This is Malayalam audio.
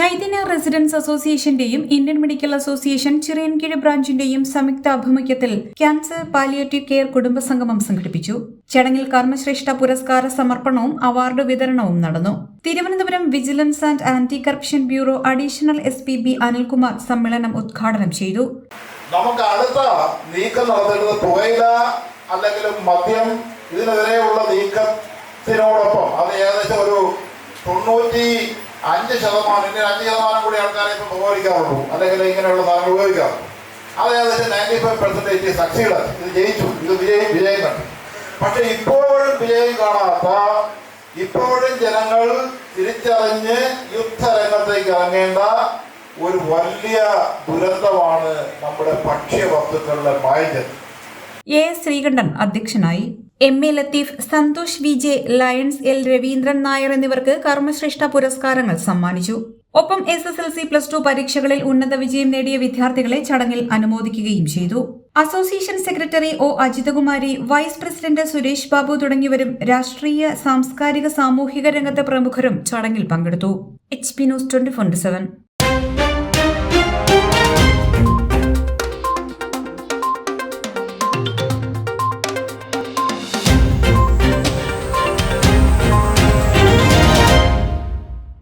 ചൈതന്യ റെസിഡൻസ് അസോസിയേഷന്റെയും ഇന്ത്യൻ മെഡിക്കൽ അസോസിയേഷൻ ചിറയൻകീഴ് ബ്രാഞ്ചിന്റെയും സംയുക്ത ആഭിമുഖ്യത്തിൽ ക്യാൻസർ പാലിയേറ്റീവ് കെയർ കുടുംബ സംഗമം സംഘടിപ്പിച്ചു. ചടങ്ങിൽ കർമ്മശ്രേഷ്ഠ പുരസ്കാര സമർപ്പണവും അവാർഡ് വിതരണവും നടന്നു. Thiruvananthapuram vigilance and anti corruption bureau additional S P B Anilkumar സമ്മേളനം ഉദ്ഘാടനം ചെയ്തു. നമുക്ക് അടുത്ത നീക്കം നടത്തേണ്ടത് അല്ലെങ്കിൽ മദ്യം ഇതിനെതിരെയുള്ള നീക്കത്തിനോടൊപ്പം അത് ഏകദേശം ഒരു തൊണ്ണൂറ്റി അഞ്ച് ശതമാനം ഇനി അഞ്ച് ശതമാനം കൂടി ആൾക്കാരെ ഇപ്പം ഉപയോഗിക്കാറുള്ളൂ അല്ലെങ്കിൽ ഇങ്ങനെയുള്ള സാധനങ്ങൾ ഉപയോഗിക്കാറുള്ളൂ. അത് ഏകദേശം നയന്റി ഫൈവ് പെർസെന്റേജ് സക്സീഡ് ഇത് ജയിച്ചു. ഇത് വിജയം വിജയം കണ്ടു. പക്ഷെ ഇപ്പോഴും വിജയം കാണാത്ത ഇപ്പോഴും ജനങ്ങൾ തിരിച്ചറിഞ്ഞ് യുദ്ധരംഗത്തേക്ക് ഇറങ്ങേണ്ട ഒരു വലിയ ദുരന്തമാണ് നമ്മുടെ ഭക്ഷ്യവസ്തുക്കളുടെ മായജൻ എ ശ്രീകണ്ഠൻ അധ്യക്ഷനായി M A Latheef Santhosh V J lions L Raveendran Nair എന്നിവർക്ക് കർമ്മശ്രേഷ്ഠ പുരസ്കാരങ്ങൾ സമ്മാനിച്ചു. ഒപ്പം S S L C plus two പരീക്ഷകളിൽ ഉന്നത വിജയം നേടിയ വിദ്യാർത്ഥികളെ ചടങ്ങിൽ അനുമോദിക്കുകയും ചെയ്തു. Association secretary O Ajithakumari vice president Suresh Babu തുടങ്ങിയവരും രാഷ്ട്രീയ സാംസ്കാരിക സാമൂഹിക രംഗത്തെ പ്രമുഖരും ചടങ്ങിൽ പങ്കെടുത്തു. H P news twenty four seven.